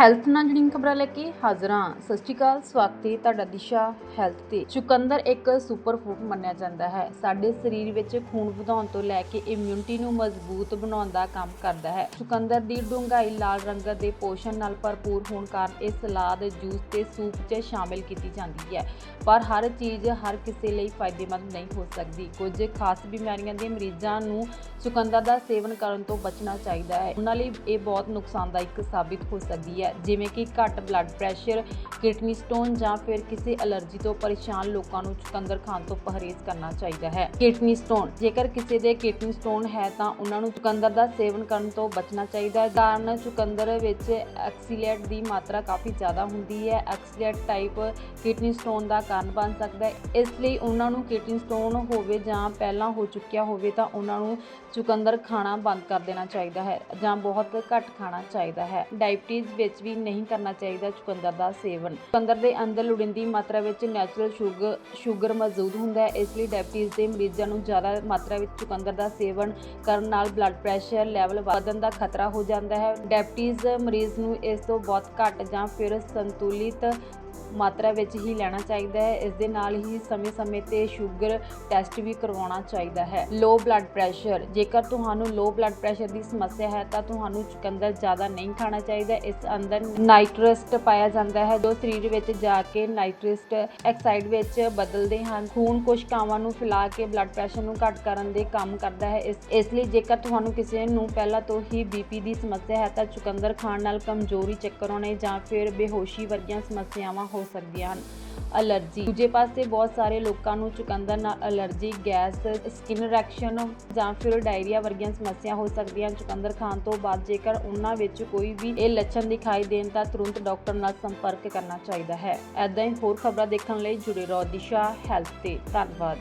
Health ਨਾਲ ਜੁੜੀਆਂ ਖਬਰਾਂ ਲੈ ਕੇ ਹਾਜ਼ਰ ਹਾਂ। ਸਤਿ ਸ਼੍ਰੀ ਅਕਾਲ, ਸਵਾਗਤ ਹੈ ਤੁਹਾਡਾ ਦਿਸ਼ਾ ਹੈਲਥ ਤੇ। ਚੁਕੰਦਰ ਇੱਕ ਸੁਪਰ ਫੂਡ ਮੰਨਿਆ ਜਾਂਦਾ ਹੈ। ਸਾਡੇ ਸਰੀਰ ਵਿੱਚ ਖੂਨ ਵਧਾਉਣ ਤੋਂ ਲੈ ਕੇ ਇਮਿਊਨਿਟੀ ਨੂੰ ਮਜ਼ਬੂਤ ਬਣਾਉਣ ਦਾ ਕੰਮ ਕਰਦਾ ਹੈ। ਚੁਕੰਦਰ ਦੀ ਡੂੰਘਾਈ ਲਾਲ ਰੰਗ ਦੇ ਪੋਸ਼ਣ ਨਾਲ ਭਰਪੂਰ ਹੋਣ ਕਾਰਨ ਇਹ ਸਲਾਦ, ਜੂਸ ਤੇ ਸੂਪ 'ਚ ਸ਼ਾਮਿਲ ਕੀਤੀ ਜਾਂਦੀ ਹੈ। ਪਰ ਹਰ ਚੀਜ਼ ਹਰ ਕਿਸੇ ਲਈ ਫਾਇਦੇਮੰਦ ਨਹੀਂ ਹੋ ਸਕਦੀ। ਕੁਝ ਖਾਸ ਬਿਮਾਰੀਆਂ ਦੇ ਮਰੀਜ਼ਾਂ ਨੂੰ ਚੁਕੰਦਰ ਦਾ ਸੇਵਨ ਕਰਨ ਤੋਂ ਬਚਣਾ ਚਾਹੀਦਾ ਹੈ। ਉਹਨਾਂ ਲਈ ਇਹ ਬਹੁਤ ਨੁਕਸਾਨਦਾਇਕ ਸਾਬਿਤ ਹੋ ਸਕਦੀ ਹੈ। ਜਿਵੇਂ ਕਿ ਘੱਟ ਬਲੱਡ ਪ੍ਰੈਸ਼ਰ ਕਿਡਨੀ ਸਟੋਨ ਜਾਂ ਫਿਰ ਕਿਸੇ ਅਲਰਜੀ ਤੋਂ ਪਰੇਸ਼ਾਨ ਲੋਕਾਂ ਨੂੰ ਚੁਕੰਦਰ ਖਾਣ ਤੋਂ ਪਰਹੇਜ਼ ਕਰਨਾ ਚਾਹੀਦਾ ਹੈ। ਕਿਡਨੀ ਸਟੋਨ ਜੇਕਰ ਕਿਸੇ ਦੇ ਕਿਡਨੀ ਸਟੋਨ ਹੈ ਤਾਂ ਉਹਨਾਂ ਨੂੰ ਚੁਕੰਦਰ ਦਾ ਸੇਵਨ ਕਰਨ ਤੋਂ ਬਚਣਾ ਚਾਹੀਦਾ ਹੈ। ਕਾਰਨ, ਚੁਕੰਦਰ ਵਿੱਚ ਐਕਸੀਲੇਟ ਦੀ ਮਾਤਰਾ ਕਾਫੀ ਜ਼ਿਆਦਾ ਹੁੰਦੀ ਹੈ। ਐਕਸੀਲੇਟ ਟਾਈਪ ਕਿਡਨੀ ਸਟੋਨ ਦਾ ਕਾਰਨ ਬਣ ਸਕਦਾ ਹੈ। ਇਸ ਲਈ ਉਹਨਾਂ ਨੂੰ ਕਿਡਨੀ ਸਟੋਨ ਹੋਵੇ ਜਾਂ ਪਹਿਲਾਂ ਹੋ ਚੁੱਕਿਆ ਹੋਵੇ ਤਾਂ ਉਹਨਾਂ ਨੂੰ ਚੁਕੰਦਰ ਖਾਣਾ ਬੰਦ ਕਰ ਦੇਣਾ ਚਾਹੀਦਾ ਹੈ ਜਾਂ ਬਹੁਤ ਘੱਟ ਖਾਣਾ ਚਾਹੀਦਾ ਹੈ। ਡਾਇਬਟੀਜ਼ ਵਿੱਚ ਵੀ ਨਹੀਂ ਕਰਨਾ ਚਾਹੀਦਾ ਚੁਕੰਦਰ ਦਾ ਸੇਵਨ। ਚੁਕੰਦਰ ਦੇ ਅੰਦਰ ਲੋੜੀਂਦੀ ਮਾਤਰਾ ਵਿੱਚ ਨੈਚੁਰਲ ਸ਼ੂਗਰ ਸ਼ੂਗਰ ਮੌਜੂਦ ਹੁੰਦਾ ਹੈ। ਇਸ ਲਈ ਡਾਇਬਟੀਜ਼ ਦੇ ਮਰੀਜ਼ਾਂ ਨੂੰ ਜ਼ਿਆਦਾ ਮਾਤਰਾ ਵਿੱਚ ਚੁਕੰਦਰ ਦਾ ਸੇਵਨ ਕਰਨ ਨਾਲ ਬਲੱਡ ਪ੍ਰੈਸ਼ਰ ਲੈਵਲ ਵਧਣ ਦਾ ਖਤਰਾ ਹੋ ਜਾਂਦਾ ਹੈ। ਡਾਇਬਟੀਜ਼ ਮਰੀਜ਼ ਨੂੰ ਇਸ ਤੋਂ ਬਹੁਤ ਘੱਟ ਜਾਂ ਫਿਰ ਸੰਤੁਲਿਤ ਮਾਤਰਾ ਵਿੱਚ ਹੀ ਲੈਣਾ ਚਾਹੀਦਾ ਹੈ। ਇਸ ਦੇ ਨਾਲ ਹੀ ਸਮੇਂ-ਸਮੇਂ ਤੇ ਸ਼ੂਗਰ ਟੈਸਟ ਵੀ ਕਰਵਾਉਣਾ ਚਾਹੀਦਾ ਹੈ। ਲੋ ਬਲੱਡ ਪ੍ਰੈਸ਼ਰ ਜੇਕਰ ਤੁਹਾਨੂੰ ਲੋ ਬਲੱਡ ਪ੍ਰੈਸ਼ਰ ਦੀ ਸਮੱਸਿਆ ਹੈ, ਤਾਂ ਤੁਹਾਨੂੰ ਚੁਕੰਦਰ ਜ਼ਿਆਦਾ ਨਹੀਂ ਖਾਣਾ ਚਾਹੀਦਾ। ਇਸ ਅੰਦਰ ਨਾਈਟ੍ਰਸਟ ਪਾਇਆ ਜਾਂਦਾ ਹੈ, ਜੋ ਸਰੀਰ ਵਿੱਚ ਜਾ ਕੇ ਨਾਈਟ੍ਰਸਟ ਆਕਸਾਈਡ ਵਿੱਚ ਬਦਲਦੇ ਹਨ। ਖੂਨ ਕੋਸ਼ਿਕਾਵਾਂ ਨੂੰ ਫੈਲਾ ਕੇ ਬਲੱਡ ਪ੍ਰੈਸ਼ਰ ਨੂੰ ਘੱਟ ਕਰਨ ਦੇ ਕੰਮ ਕਰਦਾ ਹੈ। ਇਸ ਇਸ ਲਈ ਜੇਕਰ ਤੁਹਾਨੂੰ ਕਿਸੇ ਨੂੰ ਪਹਿਲਾਂ ਤੋਂ ਹੀ ਬੀਪੀ ਦੀ ਸਮੱਸਿਆ ਹੈ, ਤਾਂ ਚੁਕੰਦਰ ਖਾਣ ਨਾਲ ਕਮਜ਼ੋਰੀ ਚੱਕਰ ਆਉਣੇ ਜਾਂ ਫਿਰ ਬੇਹੋਸ਼ੀ ਵਰਗੀਆਂ ਸਮੱਸਿਆਵਾਂ ਹੋ ਸਕਦੀਆਂ ਹਨ। ਅਲਰਜੀ। ਦੂਜੇ ਪਾਸੇ ਬਹੁਤ ਸਾਰੇ ਲੋਕਾਂ ਨੂੰ ਚੁਕੰਦਰ ਨਾਲ ਅਲਰਜੀ, ਗੈਸ, ਸਕਿਨ ਰਿਐਕਸ਼ਨ ਜਾਂ ਫਿਰ ਡਾਇਰੀਆ ਵਰਗੀਆਂ ਸਮੱਸਿਆ ਹੋ ਸਕਦੀਆਂ ਚੁਕੰਦਰ ਖਾਣ ਤੋਂ ਬਾਅਦ ਜੇਕਰ ਉਹਨਾਂ ਵਿੱਚ ਕੋਈ ਵੀ ਇਹ ਲੱਛਣ ਦਿਖਾਈ ਦੇਣ ਤਾਂ ਤੁਰੰਤ ਡਾਕਟਰ ਨਾਲ ਸੰਪਰਕ ਕਰਨਾ ਚਾਹੀਦਾ ਹੈ। ਐਦਾਂ ਹੀ ਹੋਰ ਖਬਰਾਂ ਦੇਖਣ ਲਈ ਜੁੜੇ ਰਹੋ ਦਿਸ਼ਾ ਹੈਲਥ ਤੇ। ਧੰਨਵਾਦ।